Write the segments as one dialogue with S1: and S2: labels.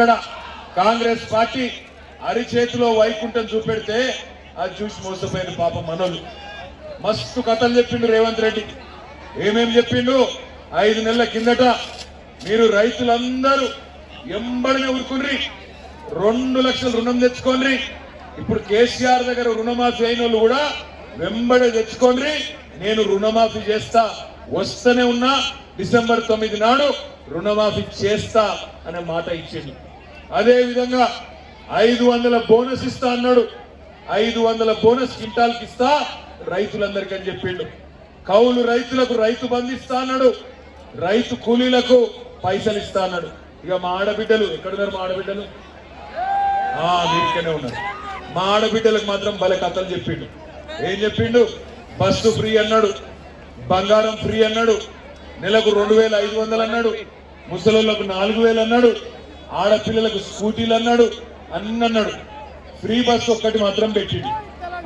S1: ఇక్కడ కాంగ్రెస్ పార్టీ అరిచేతిలో వైకుంఠం చూపెడితే అది చూసి మోసపోయిన పాప మనోళ్ళు. మస్తు కథలు చెప్పిండు రేవంత్ రెడ్డి. ఏమేం చెప్పిండు? ఐదు నెలల కిందట మీరు రైతులందరూ ఎంబడినే ఊరుకుండ్రి. రెండు లక్షల రుణం తెచ్చుకోండి ఇప్పుడు కేసీఆర్ దగ్గర రుణమాఫీ అయిన వాళ్ళు కూడా వెంబడి తెచ్చుకోండి నేను రుణమాఫీ చేస్తా వస్తూనే ఉన్నా. డిసెంబర్ తొమ్మిది నాడు రుణమాఫీ చేస్తా అనే మాట ఇచ్చింది అదే విధంగా ఐదు వందల బోనస్ ఇస్తా అన్నాడు. ఐదు వందల బోనస్ క్వింటాల్కి ఇస్తా రైతులందరికీ అని చెప్పిండు. కౌలు రైతులకు రైతు బంధు ఇస్తా అన్నాడు. రైతు కూలీలకు పైసలు ఇస్తా అన్నాడు. ఇక మా ఆడబిడ్డలు ఎక్కడున్నారు మా ఆడబిడ్డలు? ఆ మీరికనే ఉన్నారు. మా ఆడబిడ్డలకు మాత్రం భలే కథలు చెప్పిండు. ఏం చెప్పిండు? బస్సు ఫ్రీ అన్నాడు. బంగారం ఫ్రీ అన్నాడు. నెలకు రెండు వేల ఐదు వందలు అన్నాడు. ముసలోళ్ళకు నాలుగు వేలు అన్నాడు. ఆడపిల్లలకు స్కూటీలు అన్నాడు అన్ని అన్నాడు. ఫ్రీ బస్ ఒక్కటి మాత్రం పెట్టింది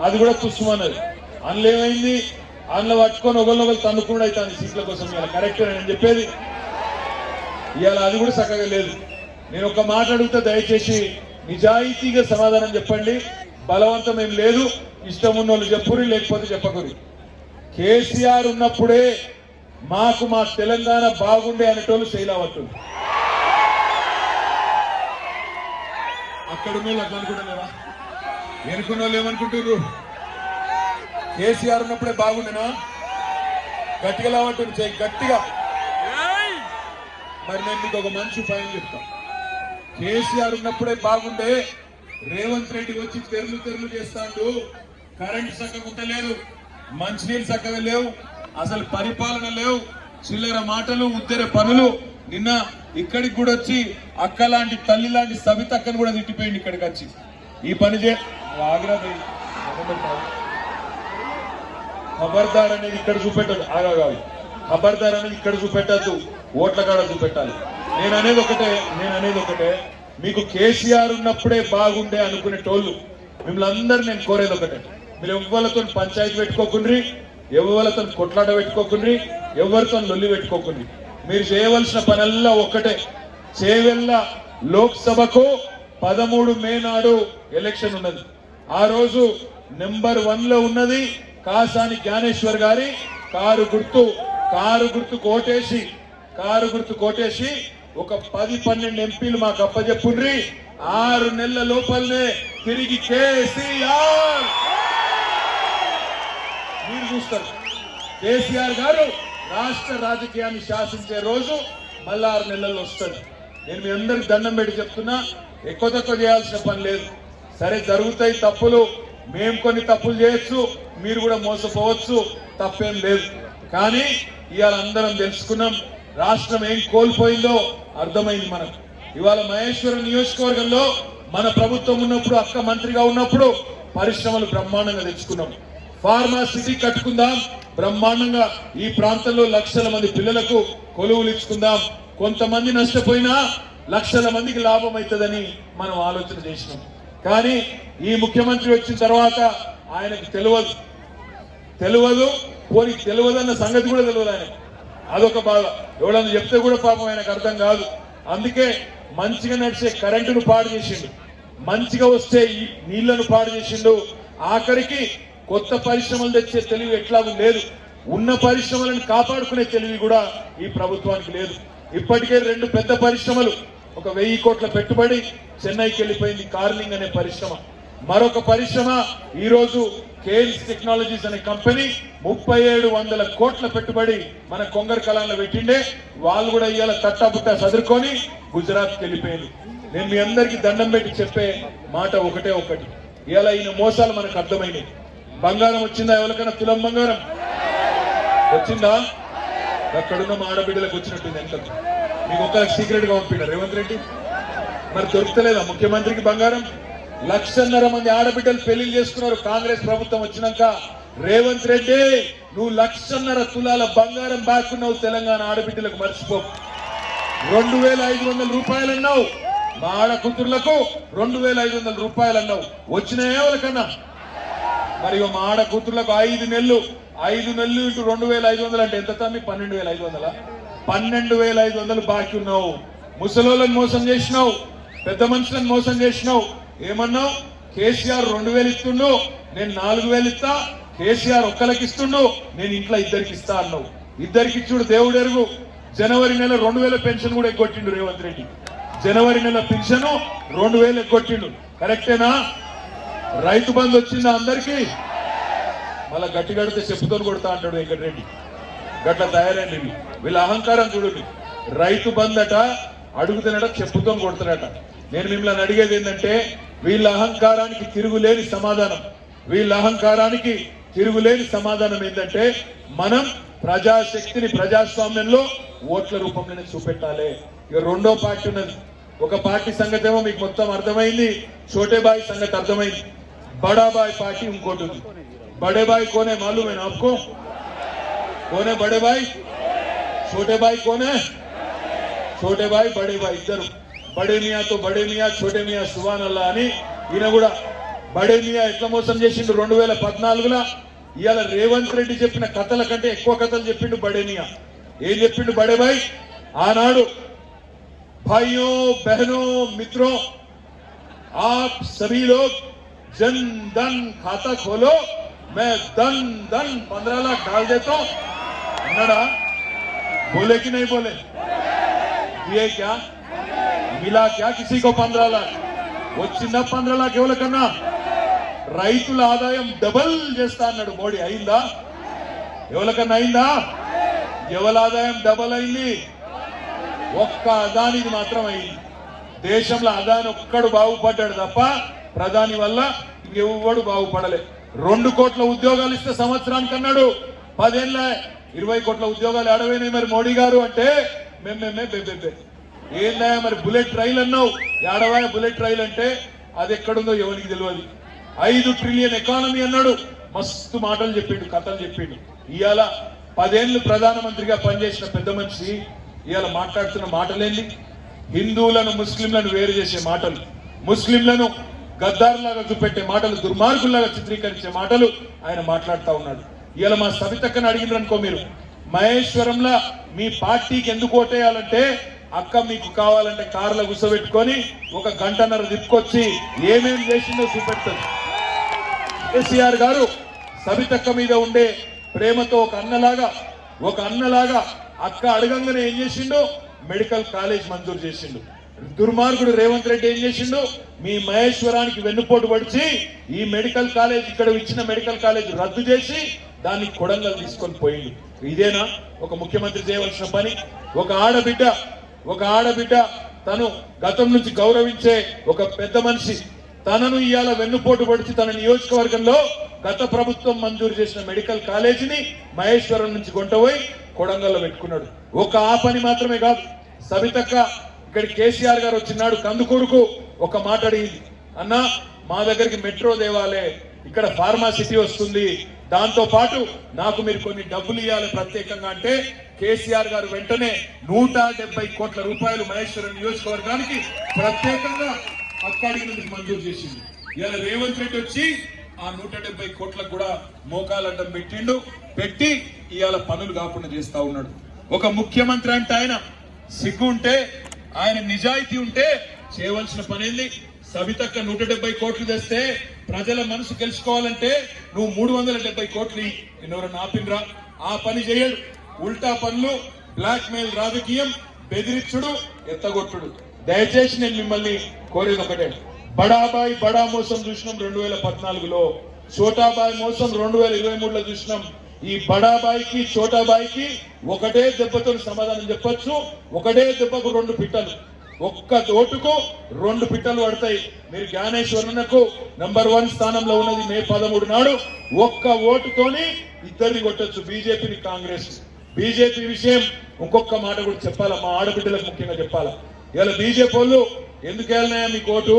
S1: అది కూడా తుస్సుమన్నది అందులో ఏమైంది? అందులో పట్టుకొని ఒకరినొకరు తన్నుకుండా అవుతుంది సీట్ల కోసం. ఇలా కరెక్ట్ నేను చెప్పేది. ఇవాళ అది కూడా చక్కగా లేదు. నేను ఒక మాట అడిగితే దయచేసి నిజాయితీగా సమాధానం చెప్పండి. బలవంతం ఏం లేదు. ఇష్టం ఉన్న వాళ్ళు చెప్పురి లేకపోతే చెప్పకురి. కేసీఆర్ ఉన్నప్పుడే మాకు మా తెలంగాణ బాగుండే అనేటోళ్ళు శైలావట్టు అక్కడ ఉన్న వాళ్ళు అట్లా అనుకుంటున్నారా? వెనుకున్న వాళ్ళు ఏమనుకుంటున్నారు కేసీఆర్ ఉన్నప్పుడే బాగుండేనా? గట్టిగా లావంటుంది చేయి గట్టిగా. మరి నేను మీకు ఒక మంచి పని చెప్తా. కేసీఆర్ ఉన్నప్పుడే బాగుండే. రేవంత్ రెడ్డి వచ్చి తెరులు తెరులు చేస్తాడు. కరెంట్ చక్కగా ఉండలేదు మంచినీళ్ళు చక్కగా లేవు. అసలు పరిపాలన లేవు. చిల్లర మాటలు ఉద్దర పనులు. నిన్న ఇక్కడికి కూడా వచ్చి అక్క లాంటి తల్లి లాంటి సవితక్కను కూడా తిట్టిపోయింది ఇక్కడికి వచ్చి. ఈ పని చే ఆగ్రా ఖబర్దార్ అనేది ఇక్కడ చూపెట్టదు ఆగా కాదు ఖబర్దార్ అనేది ఇక్కడ చూపెట్టద్దు. ఓట్ల కాడ చూపెట్టాలి. నేను అనేది ఒకటే నేను అనేది ఒకటే. మీకు కేసీఆర్ ఉన్నప్పుడే బాగుండే అనుకునే టోళ్ళు. మిమ్మల్ని అందరు నేను కోరేది ఒకటే. మీరు ఎవ్వరితో పంచాయతీ పెట్టుకోకుండ్రి ఎవరితో కొట్లాట పెట్టుకోకుండ్రి ఎవరితో లొల్లి పెట్టుకోకుండ్రి. మీరు చేయవలసిన పనల్లా ఒక్కటే. చేవెళ్ళ లోక్సభకు పదమూడు మే నాడు ఎలక్షన్ ఉన్నది. ఆ రోజు నెంబర్ వన్లో ఉన్నది కాసాని జ్ఞానేశ్వర్ గారి కారు గుర్తు కారు గుర్తు కోటేసి కారు గుర్తు కోటేసి ఒక పది పన్నెండు ఎంపీలు మాకు అప్పచెప్పుండ్రి ఆరు నెలల లోపలనే తిరిగి కేసీఆర్. మీరు చూస్తారు. కేసీఆర్ గారు రాష్ట్ర రాజకీయాన్ని శాసించే రోజు మళ్ళా ఆరు నెలల్లో వస్తుంది. నేను మీ అందరికి దండం పెట్టి చెప్తున్నా ఎక్కువ తక్కువ చేయాల్సిన పని లేదు. సరే జరుగుతాయి తప్పులు మేము కొన్ని తప్పులు చేయొచ్చు మీరు కూడా మోసపోవచ్చు తప్పేం లేదు. కానీ ఇవాళ అందరం తెలుసుకున్నాం రాష్ట్రం ఏం కోల్పోయిందో అర్థమైంది మనకు. ఇవాళ మహేశ్వరం నియోజకవర్గంలో మన ప్రభుత్వం ఉన్నప్పుడు అక్క మంత్రిగా ఉన్నప్పుడు పరిశ్రమలు బ్రహ్మాండంగా తెచ్చుకున్నాం. ఫార్మా సిటీ కట్టుకుందాం. బ్రహ్మాండంగా ఈ ప్రాంతంలో లక్షల మంది పిల్లలకు కొలువులు ఇచ్చుకుందాం. కొంతమంది నష్టపోయినా లక్షల మందికి లాభం అవుతుందని మనం ఆలోచన చేసినాం. కానీ ఈ ముఖ్యమంత్రి వచ్చిన తర్వాత ఆయనకు తెలియదు. తెలియదు. పోనీ తెలియదన్న సంగతి కూడా తెలియదు ఆయన అదొక బాధ. ఎవడన్నా చెప్తే కూడా పాపం ఆయనకు అర్థం కాదు. అందుకే మంచిగా నడిచే కరెంటును పాడు చేసిండు. మంచిగా వస్తే నీళ్ళను పాడు చేసిండు. ఆఖరికి కొత్త పరిశ్రమలు తెచ్చే తెలివి ఎట్లాగూ లేదు. ఉన్న పరిశ్రమలను కాపాడుకునే తెలివి కూడా ఈ ప్రభుత్వానికి లేదు. ఇప్పటికే రెండు పెద్ద పరిశ్రమలు ఒక వెయ్యి కోట్ల పెట్టుబడి చెన్నైకి వెళ్ళిపోయింది కార్లింగ్ అనే పరిశ్రమ. మరొక పరిశ్రమ ఈరోజు రోజు కేఎల్స్ టెక్నాలజీస్ అనే కంపెనీ ముప్పై ఏడు వందల కోట్ల పెట్టుబడి మన కొంగర్ కళాల్లో పెట్టిండే. వాళ్ళు కూడా ఇవాళ తట్టాబుట్టా చదువుకొని గుజరాత్కి వెళ్ళిపోయింది. నేను మీ అందరికీ దండం పెట్టి చెప్పే మాట ఒకటే ఒకటి. ఇలా ఈయన మోసాలు మనకు అర్థమైనాయి. బంగారం వచ్చిందా ఎవరికైనా? తులం బంగారం. వచ్చిందా? అక్కడున్న మా ఆడబిడ్డలకు వచ్చినట్టుంది ఎంత? మీకు ఒక సీక్రెట్గా పంపిండారు రేవంత్ రెడ్డి మరి దొరుకుతలేదా ముఖ్యమంత్రికి బంగారం? లక్షన్నర మంది ఆడబిడ్డలు పెళ్ళి చేసుకున్నారు. కాంగ్రెస్ ప్రభుత్వం వచ్చినాక రేవంత్ రెడ్డి నువ్వు లక్షన్నర తులాల బంగారం బాక్కున్నావు తెలంగాణ ఆడబిడ్డలకు మర్చిపో. రెండు వేల ఐదు వందల రూపాయలు అన్నావు మా ఆడ కూతుర్లకు రెండు వేల ఐదు వందల రూపాయలు అన్నావు వచ్చినాయే వాళ్ళకన్నా మరి మా ఆడ కూతుర్లకు ఐదు నెలలు. ఐదు నెలలు ఇంటూ రెండు వేల ఐదు వందలు అంటే ఎంత తమ్మి? పన్నెండు వేల ఐదు వందల? పన్నెండు వేల ఐదు వందలు బాకీ ఉన్నావు. ముసలోళ్ళని మోసం చేసినావు. పెద్ద మనుషులను మోసం చేసినావు. ఏమన్నావు? కేసీఆర్ రెండు వేలు ఇస్తుండు నేను నాలుగు వేలు ఇస్తా. కేసీఆర్ ఒక్కలకి ఇస్తుండు నేను ఇంట్లో ఇద్దరికి ఇస్తా అన్నావు. ఇద్దరికి ఇచ్చుడు దేవుడు ఎరుగు. జనవరి నెల రెండు వేల పెన్షన్ కూడా ఎగ్గొట్టిండు రేవంత్ రెడ్డి. జనవరి నెల పెన్షన్ రెండు వేలు ఎగ్గొట్టిండు. కరెక్టేనా? రైతు బంధు వచ్చిందా అందరికీ. మళ్ళా గట్టి కడితే చెప్పుతో కొడతా అంటాడు వెంకటరెడ్డి. గట్ల తయారైంది వీళ్ళ అహంకారం చూడండి. రైతు బందట అడుగుతున్నట చెప్పుతో కొడుతున్నట నేను మిమ్మల్ని అడిగేది ఏంటంటే వీళ్ళ అహంకారానికి తిరుగులేని సమాధానం. వీళ్ళ అహంకారానికి తిరుగులేని సమాధానం ఏంటంటే మనం ప్రజాశక్తిని ప్రజాస్వామ్యంలో ఓట్ల రూపంలోనే చూపెట్టాలి. ఇక రెండో పార్టీ ఉన్నది. ఒక పార్టీ సంగతేమో మీకు మొత్తం అర్థమైంది. చోటేబాయి సంగతి అర్థమైంది. बड़ा भाई पार्टी इंकोटी बड़े भाई कौन है मालूम है ना आपको कौन है बड़े भाई छोटे भाई कौन है छोटे भाई बड़े भाई इधर बड़े मियाँ तो बड़े छोटे సువాన్ అల్లా అని ఈయన కూడా. బడే మియా ఎట్లా మోసం చేసిండు? రెండు వేల పద్నాలుగున ఇవాళ రేవంత్ రెడ్డి చెప్పిన కథల కంటే ఎక్కువ కథలు చెప్పిండు బడే మియా ఏం చెప్పిండు బడే భాయ్ ఆనాడు భాయ్యో బెహనో మిత్రో आप सभी लोग जन धन खाता खोलो। मैं धन धन पंद्रह लाख डाल देता हूं। नड़ा बोले कि नहीं बोले? दिए क्या? मिला क्या किसी को पंद्रह लाख? वा पंद्रह लाख లాఖ ఎవరికన్నా రైతుల ఆదాయం డబల్ చేస్తా అన్నాడు మోడీ అయిందా ఎవరికన్నా అయిందా ఎవరి ఆదాయం డబల్ అయింది ఒక్క అదానిది మాత్రం అయింది దేశంలో అదాని ఒక్కడు బాగుపడ్డాడు తప్ప ప్రధాని వల్ల ఎవడు బాగుపడలే. రెండు కోట్ల ఉద్యోగాలు ఇస్తే సంవత్సరానికి అన్నాడు పదేళ్ళ ఇరవై కోట్ల ఉద్యోగాలు ఎడవైనాయి మరి మోడీ గారు అంటే మేమేమే బెబ్బెబ్బే ఏందా మరి బుల్లెట్ రైల్ అన్నావు? ఏడవాయ బుల్లెట్ రైల్ అంటే అది ఎక్కడుందో ఎవరికి తెలియదు. ఐదు ట్రిలియన్ ఎకానమీ అన్నాడు. మస్తు మాటలు చెప్పిండు కథలు చెప్పిండు. ఇవాళ పదేళ్ళు ప్రధానమంత్రిగా పనిచేసిన పెద్ద మనిషి ఇవాళ మాట్లాడుతున్న మాటలేంది? హిందువులను ముస్లింలను వేరు చేసే మాటలు. ముస్లింలను గద్దారులాగా చూపెట్టే మాటలు దుర్మార్గుల్లాగా చిత్రీకరించే మాటలు ఆయన మాట్లాడుతూ ఉన్నాడు. ఇలా మా సవితక్కని అడిగినారు మీరు మహేశ్వరంలో మీ పార్టీకి ఎందుకు ఓటేయాలంటే అక్క మీకు కావాలంటే కారులో గుసబెట్టుకొని ఒక గంటన్నర తిప్పుకొచ్చి ఏమేం చేసిందో చూపెడతారు. కేసీఆర్ గారు సవితక్క మీద ఉండే ప్రేమతో ఒక అన్నలాగా ఒక అన్నలాగా అక్క అడగంగానే ఏం చేసిండో? మెడికల్ కాలేజ్ మంజూరు చేసిండు. దుర్మార్గుడు రేవంత్ రెడ్డి ఏం చేసిండు? మీ మహేశ్వరానికి వెన్నుపోటు పడిచి ఈ మెడికల్ కాలేజ్ ఇక్కడ ఇచ్చిన మెడికల్ కాలేజ్ రద్దు చేసి దాన్ని కొడంగల్ తీసుకొని పోయింది ఇదేనా? ఒక ముఖ్యమంత్రి చేయవలసిన పని. ఒక ఆడబిడ్డ ఒక ఆడబిడ్డ తను గతం నుంచి గౌరవించే ఒక పెద్ద మనిషి. తనను ఇవాళ వెన్నుపోటు పడిచి తన నియోజకవర్గంలో గత ప్రభుత్వం మంజూరు చేసిన మెడికల్ కాలేజీని మహేశ్వరం నుంచి కొంటపోయి కొడంగల్లో పెట్టుకున్నాడు. ఒక ఆ పని మాత్రమే కాదు. సవితక్క ఇక్కడ కేసీఆర్ గారు వచ్చినాడు కందుకూరుకు ఒక మాట అడిగింది. అన్నా మా దగ్గరికి మెట్రో దేవాలే ఇక్కడ ఫార్మాసిటీ వస్తుంది. దాంతో పాటు నాకు మీరు కొన్ని డబ్బులు ఇవ్వాలి ప్రత్యేకంగా అంటే కేసీఆర్ గారు వెంటనే నూట డెబ్బై కోట్ల రూపాయలు మహేశ్వరం నియోజకవర్గానికి ప్రత్యేకంగా అక్కడికి మంజూరు చేసింది. ఇలా రేవంత్ రెడ్డి వచ్చి ఆ నూట డెబ్బై కోట్లకు కూడా మోకాలడ్డం పెట్టిండు. పెట్టి ఇవాళ పనులు కాకుండా చేస్తా ఉన్నాడు. ఒక ముఖ్యమంత్రి అంటే ఆయన సిగ్గు ఉంటే ఆయన నిజాయితీ ఉంటే చేయవలసిన పని సవితక్క నూట డెబ్బై కోట్లు తెస్తే ప్రజల మనసు గెలుచుకోవాలంటే నువ్వు మూడు వందల డెబ్బై కోట్లు ఇయ్యి. ఎవరన్నా ఆ పని చేయడు. ఉల్టా పనులు బ్లాక్ మెయిల్ రాజకీయం బెదిరించుడు ఎత్తగొట్టుడు. దయచేసి నేను మిమ్మల్ని కోరేది ఒకటే. బడాబాయ్ బడా మోసం చూసినాం రెండు వేల పద్నాలుగులో. చోటాబాయ్ మోసం రెండు వేల ఇరవై మూడులో చూసినాం. ఈ బడాబాయికి చోటాబాయికి ఒకటే దెబ్బతో సమాధానం చెప్పొచ్చు. ఒకటే దెబ్బకు రెండు పిట్టలు. ఒక్క ఓటుకు రెండు పిట్టలు పడతాయి. మీరు జ్ఞానేశ్వరునకు నంబర్ వన్ స్థానంలో ఉన్నది మే పదమూడు నాడు ఒక్క ఓటుతోని ఇద్దరిని కొట్టొచ్చు బీజేపీని కాంగ్రెస్ బీజేపీ విషయం ఇంకొక మాట కూడా చెప్పాలా? మా ఆడబిడ్డలకు ముఖ్యంగా చెప్పాలా? ఇలా బీజేపీ వాళ్ళు ఎందుకు వెళ్ళినాయా మీకు ఓటు?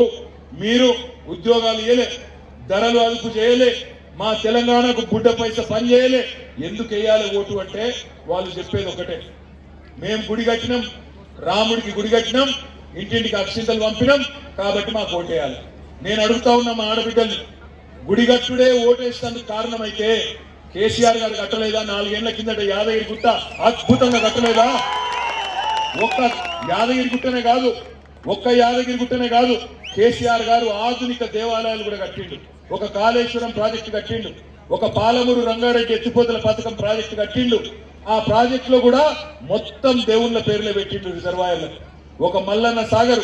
S1: మీరు ఉద్యోగాలు ఇయ్యలే ధరలు అదుపు చేయలే మా తెలంగాణకు గుడ్డ పైస పని చేయలే. ఎందుకు వేయాలి ఓటు అంటే వాళ్ళు చెప్పేది ఒకటే. మేము గుడి కట్టినాం రాముడికి గుడి కట్టినాం ఇంటింటికి అక్షింతలు పంపినాం కాబట్టి మాకు ఓటేయాలి నేను అడుగుతా ఉన్నా మా ఆడబిడ్డల్ని గుడి కట్టుడే ఓటేసినందుకు కారణమైతే కేసీఆర్ గారు కట్టలేదా? నాలుగేళ్ళ కిందట యాదగిరి గుట్ట అద్భుతంగా కట్టలేదా? ఒక్క యాదగిరి గుట్టనే కాదు ఒక్క యాదగిరి గుట్టనే కాదు కేసీఆర్ గారు ఆధునిక దేవాలయాలు కూడా కట్టిండు. ఒక కాళేశ్వరం ప్రాజెక్టు కట్టిండు. ఒక పాలమూరు రంగారెడ్డి ఎత్తిపోతల పథకం ప్రాజెక్టు కట్టిండు. ఆ ప్రాజెక్ట్లో కూడా మొత్తం దేవుళ్ళ పేర్లే పెట్టిండు రిజర్వాయర్లు. ఒక మల్లన్న సాగరు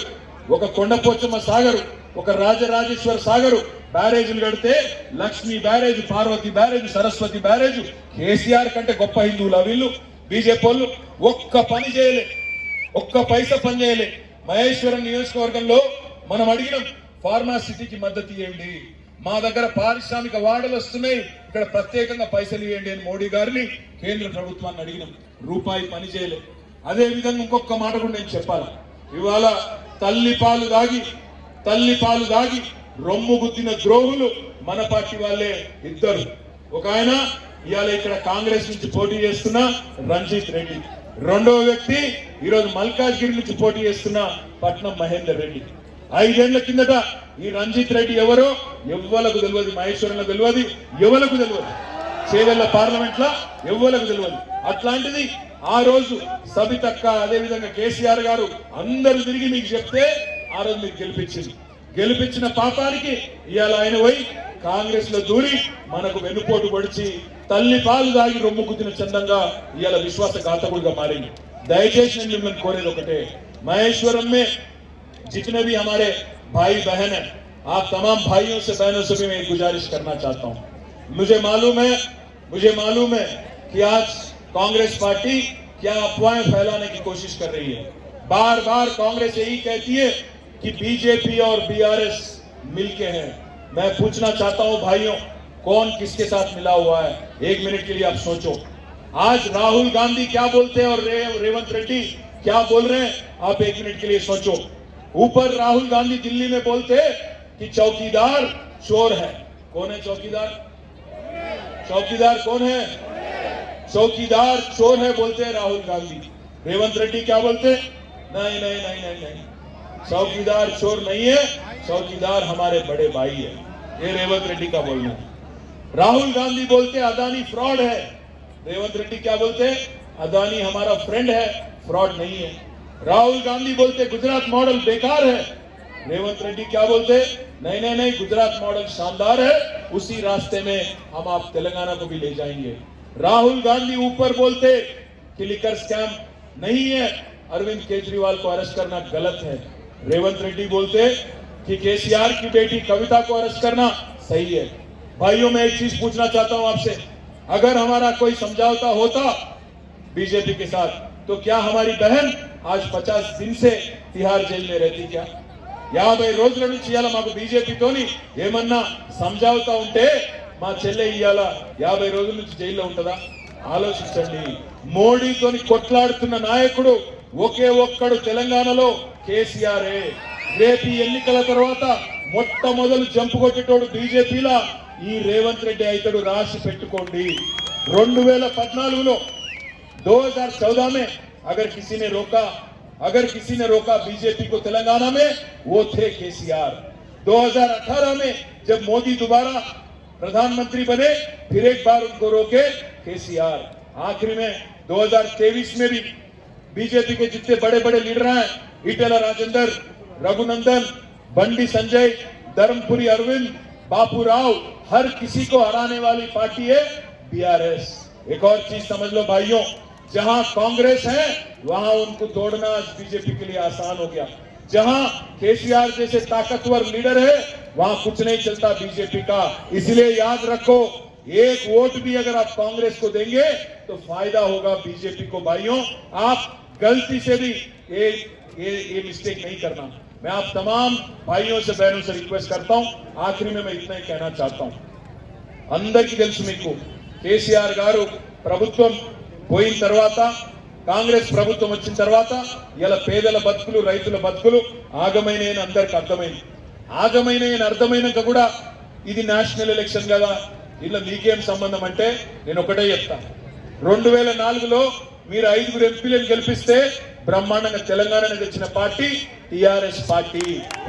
S1: ఒక కొండపోచమ్మ సాగరు ఒక రాజరాజేశ్వర సాగరు బ్యారేజీలు కడితే Lakshmi barrage Parvati barrage Saraswati barrage KCR కంటే గొప్ప హిందువులు వీళ్ళు. బీజేపీ వాళ్ళు ఒక్క పని చేయలే. ఒక్క పైసా పని చేయలే. మహేశ్వరం నియోజకవర్గంలో మనం అడిగినాం ఫార్మాసిటీకి మద్దతు ఇవ్వండి మా దగ్గర పారిశ్రామిక వాడలు వస్తున్నాయి. ఇక్కడ ప్రత్యేకంగా పైసలు ఇవ్వండి అని మోడీ గారిని కేంద్ర ప్రభుత్వాన్ని అడిగినాం. రూపాయి పని చేయలే. అదే విధంగా ఇంకొక మాట కూడా నేను చెప్పాలి? ఇవాళ తల్లి పాలు దాగి తల్లి పాలు దాగి రొమ్ము గుద్దిన ద్రోహులు మన పార్టీ వాళ్ళే ఇద్దరు. ఒక ఆయన ఇవాళ ఇక్కడ కాంగ్రెస్ నుంచి పోటీ చేస్తున్న రంజిత్ రెడ్డి. రెండవ వ్యక్తి ఈరోజు మల్కాజ్గిరి నుంచి పోటీ చేస్తున్న పట్నం మహేందర్ రెడ్డి. ఐదేళ్ళ కిందట ఈ రంజిత్ రెడ్డి ఎవరో ఎవ్వలకు తెలియదు మహేశ్వరంలో తెలియదు ఎవలకు తెలియదు. చేవెళ్ళ పార్లమెంట్లో ఎవ్వలకు తెలియదు. అట్లాంటిది ఆ రోజు సబితక్క అదే విధంగా కేసీఆర్ గారు అందరూ తిరిగి మీకు చెప్తే ఆ రోజు మీకు గెలిపించింది. గెలిపించిన పాపానికి ఇవాళ ఆయన పోయి కాంగ్రెస్లో దూరి మనకు వెన్నుపోటు పడిచి తల్లి పాలు దాగి రొమ్ము కుదిన చందంగా ఇవాళ విశ్వాసఘాతకుడిగా మారింది. దయచేసి నేను మిమ్మల్ని కోరేది ఒకటే మహేశ్వరమే जितने भी हमारे भाई बहन हैं आप तमाम भाइयों से बहनों से भी मैं गुजारिश करना चाहता हूँ। मुझे मालूम है मुझे मालूम है कि आज कांग्रेस पार्टी क्या अफवाहें फैलाने की कोशिश कर रही है। बार बार कांग्रेस यही कहती है कि बीजेपी और बीआरएस मिलके हैं। मैं पूछना चाहता हूँ भाइयों कौन किसके साथ मिला हुआ है? एक मिनट के लिए आप सोचो। आज राहुल गांधी क्या बोलते हैं और रे, रेवंत रेड्डी क्या बोल रहे हैं? आप एक मिनट के लिए सोचो। ऊपर राहुल गांधी दिल्ली में बोलते कि चौकीदार चोर है। कौन है चौकीदार? चौकीदार कौन है? चौकीदार चोर है बोलते हैं राहुल गांधी। रेवंत रेड्डी क्या बोलते? नहीं नहीं नहीं नहीं नहीं। चौकीदार चोर नहीं है, चौकीदार हमारे बड़े भाई है। ये रेवंत रेड्डी का बोलना राहुल गांधी बोलते अदानी फ्रॉड है। रेवंत रेड्डी क्या बोलते अदानी हमारा फ्रेंड है, फ्रॉड नहीं है। राहुल गांधी बोलते, गुजरात मॉडल बेकार है. रेवंत रेड्डी क्या बोलते, नहीं नहीं नहीं, गुजरात मॉडल शानदार है, उसी रास्ते में हम आप तेलंगाना को भी ले जाएँगे. राहुल गांधी ऊपर बोलते कि लिकर स्कैम नहीं है, अरविंद केजरीवाल को अरेस्ट करना गलत है. रेवंत रेड्डी बोलते, कि केसीआर की बेटी कविता को अरेस्ट करना सही है. भाइयों, मैं एक चीज़ पूछना चाहता हूँ आपसे। अगर हमारा कोई समझौता होता बीजेपी के साथ तो क्या हमारी बहन आज 50 दिन से तिहाड़ जेल में रहती क्या యాభై రోజుల నుంచి ఇవాళ మాకు బీజేపీతోని ఏమన్నా సంజావుతా ఉంటే మా చెల్లె ఇవాళ యాభై రోజుల నుంచి జైల్లో ఉంటుందా ఆలోచించండి మోడీతోని కొట్లాడుతున్న నాయకుడు ఒకే ఒక్కడు తెలంగాణలో కేసీఆరే రేపు ఈ ఎన్నికల తర్వాత మొట్టమొదలు జంపు కొట్టేటోడు బీజేపీలా ఈ రేవంత్ రెడ్డి అయితడు రాసి పెట్టుకోండి రెండు వేల పద్నాలుగులో 2014 में अगर किसी ने रोका, अगर किसी ने रोका बीजेपी को तेलंगाना में, वो थे केसीआर। 2018 में जब मोदी दोबारा प्रधानमंत्री बने, फिर एक बार उनको रोके केसीआर। आखिरी में 2023 में भी बीजेपी के जितने बड़े बड़े लीडर हैं, इटेला राजेंद्र, रघुनंदन, बंडी संजय, धर्मपुरी अरविंद, बापू राव, हर किसी को हराने वाली पार्टी है बीआरएस। एक और चीज़ समझ लो भाइयों जहां कांग्रेस है वहां उनको तोड़ना आज बीजेपी के लिए आसान हो गया जहां केसीआर जैसे ताकतवर लीडर है वहां कुछ नहीं चलता बीजेपी का इसलिए याद रखो एक वोट भी अगर आप कांग्रेस को देंगे तो फायदा होगा बीजेपी को भाइयों आप गलती से भी ये ये ये मिस्टेक नहीं करना मैं आप तमाम भाइयों से बहनों से रिक्वेस्ट करता हूं आखिरी में मैं इतना ही कहना चाहता हूं అందరికీ తెలుసు మీకు కేసీఆర్ గారు ప్రభుత్వం పోయిన తర్వాత కాంగ్రెస్ ప్రభుత్వం వచ్చిన తర్వాత ఇలా పేదల బతుకులు రైతుల బతుకులు ఆగమైన అందరికి అర్థమైంది. ఆగమైన అర్థమైనాక కూడా ఇది నేషనల్ ఎలక్షన్ కదా. ఇలా మీకేం సంబంధం అంటే నేను ఒకటే చెప్తా. రెండు వేల నాలుగులో మీరు ఐదుగురు ఎంపీలను గెలిపిస్తే బ్రహ్మాండంగా తెలంగాణని తెచ్చిన పార్టీ టిఆర్ఎస్ పార్టీ.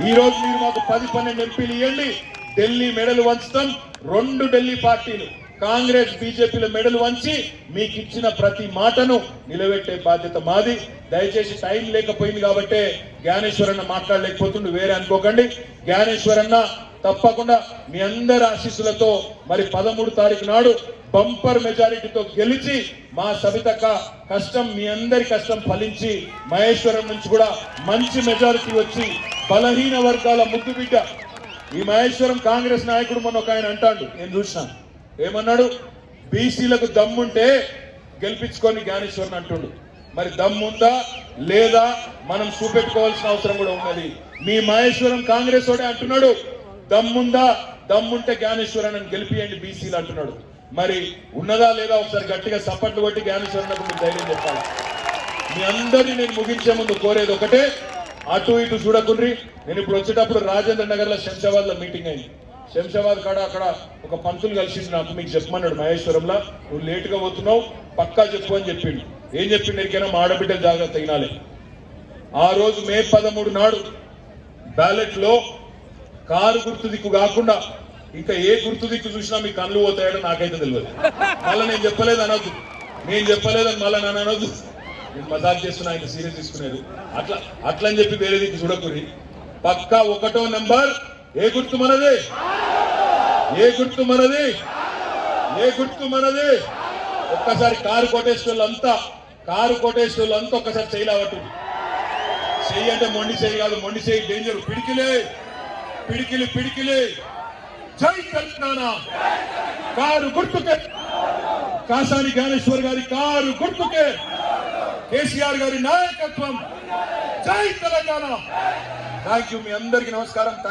S1: ఈ రోజు మీరు మాకు పది పన్నెండు ఎంపీలు ఇవ్వండి ఢిల్లీ మెడలు వంచుతాం రెండు ఢిల్లీ పార్టీలు. కాంగ్రెస్ బీజేపీల మెడలు వంచి మీకు ఇచ్చిన ప్రతి మాటను నిలబెట్టే బాధ్యత మాది. దయచేసి టైం లేకపోయింది కాబట్టే జ్ఞానేశ్వరన్న మాట్లాడలేకపోతుండు వేరే అనుకోకండి. జ్ఞానేశ్వరన్న తప్పకుండా మీ అందరి ఆశీస్సులతో మరి పదమూడు తారీఖు నాడు బంపర్ మెజారిటీతో గెలిచి మా సబితక్క కష్టం మీ అందరి కష్టం ఫలించి మహేశ్వరం నుంచి కూడా మంచి మెజారిటీ వచ్చి బలహీన వర్గాల ముద్దు బిడ్డ. ఈ మహేశ్వరం కాంగ్రెస్ నాయకుడు మొన్న ఒక ఆయన అంటాడు నేను చూసినాను ఏమన్నాడు? బీసీలకు దమ్ముంటే గెలిపించుకొని జ్ఞానేశ్వరన్ అంటుండు. మరి దమ్ముందా? లేదా? మనం చూపెట్టుకోవాల్సిన అవసరం కూడా ఉన్నది. మీ మహేశ్వరం కాంగ్రెస్ వాడే అంటున్నాడు. దమ్ముందా? దమ్ముంటే జ్ఞానేశ్వరన్ అని గెలిపియండి బీసీలు అంటున్నాడు. మరి ఉన్నదా లేదా ఒకసారి గట్టిగా సప్పట్లు కొట్టి జ్ఞానేశ్వరన్నకు మీరు ధైర్యం చెప్పాలి. మీ అందరినీ నేను ముగించే ముందు కోరేది ఒకటే. అటు ఇటు చూడకుండ్రి. నేను ఇప్పుడు వచ్చేటప్పుడు రాజేంద్ర నగర్లో శంషాబాద్లో మీటింగ్ అయింది. శంషాబాద్ కాడ అక్కడ ఒక పంతులు కలిసింది నాకు మీకు చెప్పమన్నాడు మహేశ్వరంలో. నువ్వు లేటుగా పోతున్నావు పక్కా చెప్పు అని చెప్పిండు. ఏం చెప్పిండు ఎరికైనా మా ఆడబిడ్డలు జాగ్రత్త తినాలి. ఆ రోజు మే పదమూడు నాడు బ్యాలెట్లో కారు గుర్తు దిక్కు కాకుండా ఇంకా ఏ గుర్తు దిక్కు చూసినా మీ కళ్ళు పోతాయో నాకైతే తెలియదు. మళ్ళీ నేను చెప్పలేదు అనొద్దు. నేను చెప్పలేదని మళ్ళీ నన్ను అనొద్దు. నేను మజాక్ చేస్తున్నా ఆయన సీరియస్ తీసుకునేది. అట్లా అట్లని చెప్పి వేరే దిక్కు చూడకూరి పక్కా ఒకటో నెంబర్ ఏ గుర్తు మనదే? ఏ గుర్తు మనది? ఏ గుర్తు మనది? ఒక్కసారి కారు కొట్టేసేవాళ్ళంతా కారు కొట్టేసేవాళ్ళంతా ఒక్కసారి చేయలేవట్టు చెయ్యి అంటే మొండి చేయి కాదు మొండి చేయి డేంజర్ పిడికిలే పిడికిలి పిడికిలి. జై తెలంగాణ. కారు గుర్తుకే. కాసాని జ్ఞానేశ్వర్ గారి కారు గుర్తుకే. కేసీఆర్ గారి నాయకత్వం. జై తెలంగాణ. థ్యాంక్ యూ మీ అందరికి నమస్కారం.